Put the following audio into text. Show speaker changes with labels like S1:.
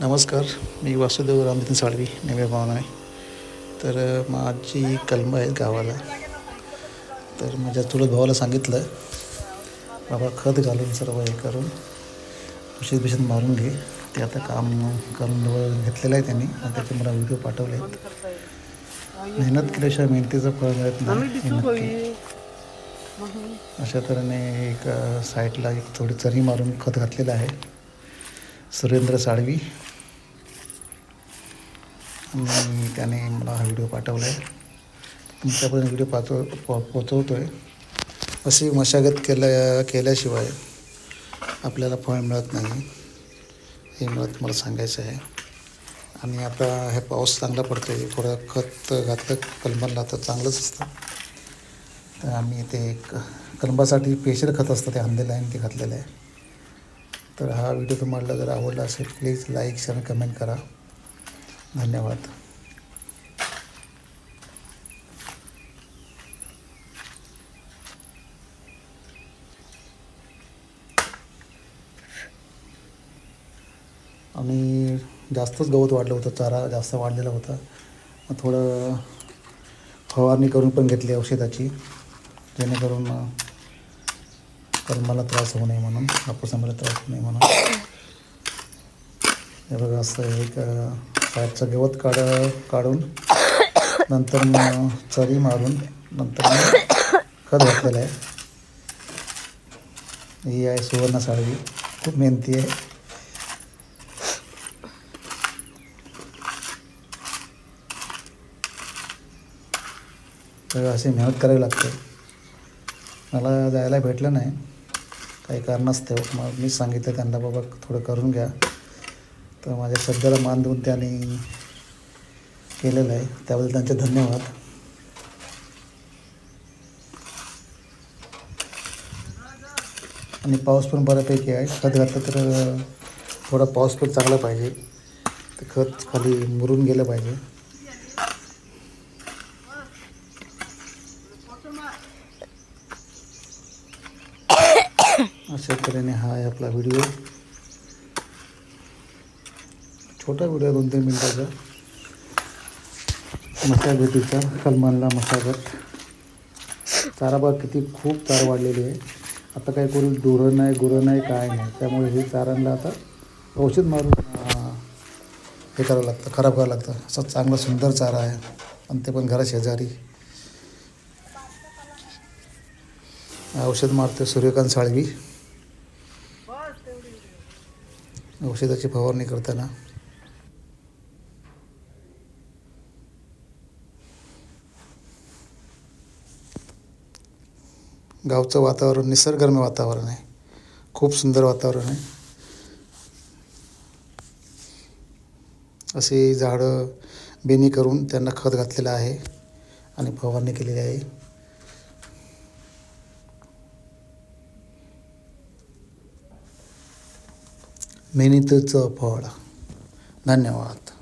S1: नमस्कार मी वासुदेव रामदिन साळवी नव्या भावना आहे. तर माझी कलम आहेत गावाला. तर माझ्या चुलत भावाला सांगितलं बाबा खत घालून सर्व हे करून औषध बिषध मारून घे. ते आता काम करून घेतलेलं आहे त्यांनी. आणि त्याचे मला व्हिडिओ पाठवले आहेत मेहनत केल्याशिवाय मेहनतीचं फळ मिळत नाही नक्की. अशा तऱ्हेने एक साईडला एक थोडी चरी मारून खत घातलेलं आहे. सुरेंद्र साळवी. आणि त्याने मला हा व्हिडिओ पाठवला आहे तुमच्यापर्यंत व्हिडिओ पाचव पो पोचवतो आहे अशी मशागत केल्या केल्याशिवाय आपल्याला फळ मिळत नाही. हे मला तुम्हाला सांगायचं आहे. आणि आता हे पाऊस चांगला पडतो आहे थोडं खत घातलं कलमाला तर चांगलंच असतं. तर आम्ही ते एक कलंबासाठी स्पेशल खत असतं ते आणलेलं आहे आणि ते घातलेलं आहे. तर हा व्हिडिओ तुम्हाला जर आवडला असेल प्लीज लाईक शेअर कमेंट करा. धन्यवाद. आणि जास्तच गवत वाढलं होतं चारा जास्त वाढलेला होता. मग थोडं फवारणी करून पण घेतली औषधाची. जेणेकरून कर्माला तर मला त्रास होऊ नये म्हणून कापूस आम्हाला त्रास होऊ नये म्हणून. हे बघा असं एक साहेबचं साईडचं गवत काढ काढून नंतर मग चरी मारून नंतर खत घातलेलं आहे. ही आहे सुवर्ण साळवी. खूप मेहनती आहे. तर अशी मेहनत करावी लागते. मला जायला भेटलं नाही. काही कारणास्तव मग मी सांगितलं त्यांना बाबा थोडं करून घ्या. तर माझ्या शब्दाला मान देऊन त्यांनी केलेलं आहे. त्याबद्दल त्यांचे धन्यवाद. आणि पाऊस पण बऱ्यापैकी आहे. खत घातलं तर थोडा पाऊस पण चांगला पाहिजे. ते खत खाली मुरून गेलं पाहिजे. अशा तऱ्हेने हा आहे आपला व्हिडिओ छोटा व्हिडिओ दोन तीन मिनटाचा. मशागतीचा सलमानला मशागत. चाराबाग किती खूप चार वाढलेली आहे. आता काही कोणी डोरं नाही गुरं नाही काय नाही. त्यामुळे हे चारांना आता औषध मारून हे करावं लागतं खराब करावं लागतं. असा चांगला सुंदर चारा आहे. आणि ते पण घरा शेजारी. औषध मारते सूर्यकांत साळवी. औषधाची फवारणी करताना. गावचं वातावरण निसर्गरम्य वातावरण आहे. खूप सुंदर वातावरण आहे. असे झाडं बेनी करून त्यांना खत घातलेलं आहे आणि फवारणी केलेली आहे. मेहनतीचं फळ. धन्यवाद.